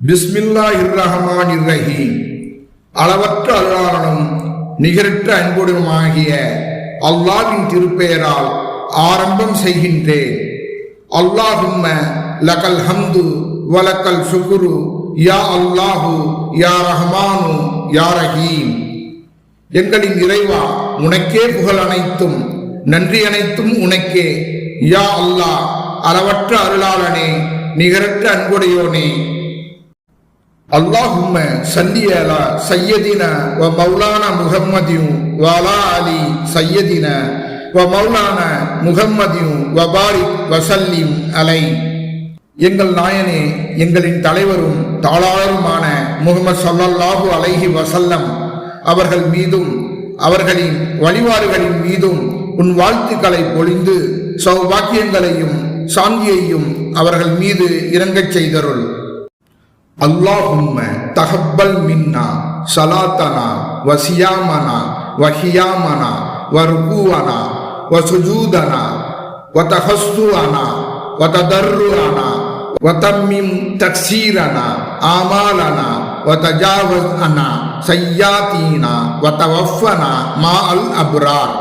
பிஸ்மில்லா இர்ரஹமான் இர்ரஹி அளவற்ற அல்லாரனும் நிகரற்ற அன்புடனுமாகிய அல்லாவின் திருப்பெயரால் ஆரம்பம் செய்கின்றேன். அல்லாஹும்ம லகல் ஹம்து வலக்கல் சுகுரு யா அல்லாஹு யா ரஹமானு யா ரஹீம். எங்களின் இறைவா உனக்கே புகழ் அனைத்தும் நன்றி அனைத்தும் உனக்கே. யா அல்லாஹ் அளவற்ற அருளாளனே நிகரற்ற அன்புடையோனே அல்லாஹும்ம சல்லி சையதின வ மௌலானா முகம்மதியும் வலா அலி சையதின வ மௌலானா முகம்மதியும் வ வசல்லிம் அலை. எங்கள் நாயனே எங்களின் தலைவரும் தாளாளருமான முகமது சல்லல்லாஹு அலைஹி வசல்லம் அவர்கள் மீதும் அவர்களின் வழிபாடுகளின் மீதும் உன் வாழ்த்துக்களை பொழிந்து சௌபாக்கியங்களையும் சாந்தியையும் அவர்கள் மீது இறங்கச் செய்தருள். அல்லாஹும்ம தகப்பல் மின்னா சலாத்தனா வசியாமனா வஹியாமனா வர்கூவனா வசுஜூதனா வதஹஸ்துவனா வததர்ருஅனா வதம்மிம் தக்சீரனா ஆமாலனா வதஜாவஸ் அனா சய்யாத்தீனா வதவஃபனா மா அல் அப்ரார்.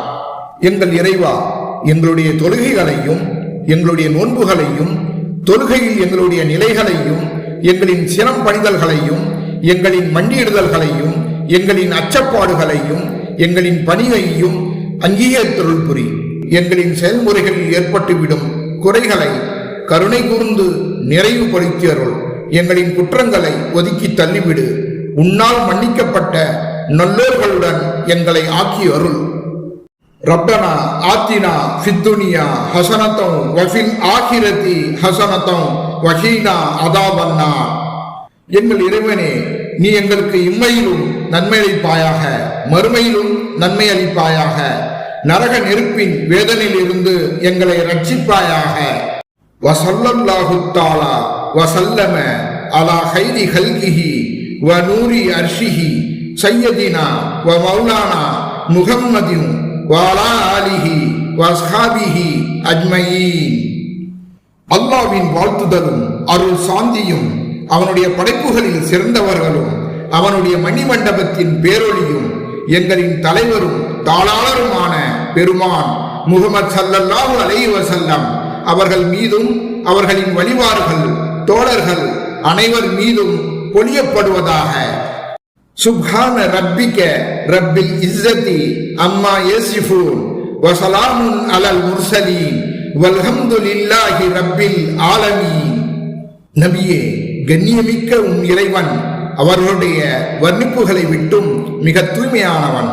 எங்கள் இறைவா எங்களுடைய தொழுகைகளையும் எங்களுடைய நோன்புகளையும் தொழுகையில் எங்களுடைய நிலைகளையும் எங்களின் சிரம் பணிதல்களையும் எங்களின் மண்டியிடுதல்களையும் எங்களின் அச்சப்பாடுகளையும் எங்களின் பணியையும் அங்கீகரித்தருள் புரி. எங்களின் செயல்முறைகளில் ஏற்பட்டுவிடும் குறைகளை கருணை கூர்ந்து நிறைவுபடுத்தி அருள் எங்களின் குற்றங்களை ஒதுக்கி தள்ளிவிடு. உன்னால் மன்னிக்கப்பட்ட நல்லோர்களுடன் எங்களை ஆக்கி அருள் ரப்பனா ஆத்தினா ஃபித்துனியா ஹசனத்தம் வஃபில் ஆகிரதி ஹசனத்தம். வஹீனா அதாவன்னா எங்கள் இறைவனே நீ எங்களுக்கு இம்மையிலும் நன்மை அளிப்பாயாக மறுமையிலும் நன்மை அளிப்பாயாக நரக நெருப்பின் வேதனையில் இருந்து எங்களை ரட்சிப்பாயாக. வசல்லல்லாஹுத்தாலா வசல்லம அலா ஹைரி ஹல்கிஹி வ நூரி அர்ஷிஹி சையதினா வ மௌலானா முகம்மதியும் வாலா ஆலிஹி வஸ்ஹாபிஹி அஜ்மயீன். அல்லாவின் வாழ்த்துதலும் அருள் சாந்தியும் அவனுடைய படைப்புகளில் சிறந்தவர்களும் அவனுடைய மணிமண்டபத்தின் பேரொழியும் எங்களின் தலைவரும் தாளாளருமான பெருமான் முகமது சல்லல்லாஹு அலைஹி அவர்கள் மீதும் அவர்களின் வழிவார்கள் தோழர்கள் அனைவர் மீதும் பொழியப்படுவதாக. சுப்ஹான ரப்பிக ரப்பில் இஸ்ஸதி அம்மா யசிஃபூன் வசலாமுன் அலல் முர்சலீன். வல்ஹம்துலில்லாஹி ரப்பில் ஆலமீன். நபியே கண்ணியமிக்க உன் இறைவன் அவர்களுடைய வர்ணிப்புகளை விட்டும் மிக தூய்மையானவன்.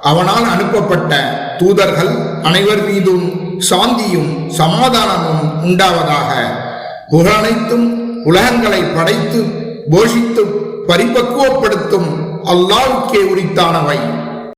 அவனால் அனுப்பப்பட்ட தூதர்கள் அனைவர் மீதும் சாந்தியும் சமாதானமும் உண்டாவதாக. புகழனைத்தும் உலகங்களை படைத்து போஷித்து பரிபக்குவப்படுத்தும் அல்லாவுக்கே உரித்தானவை.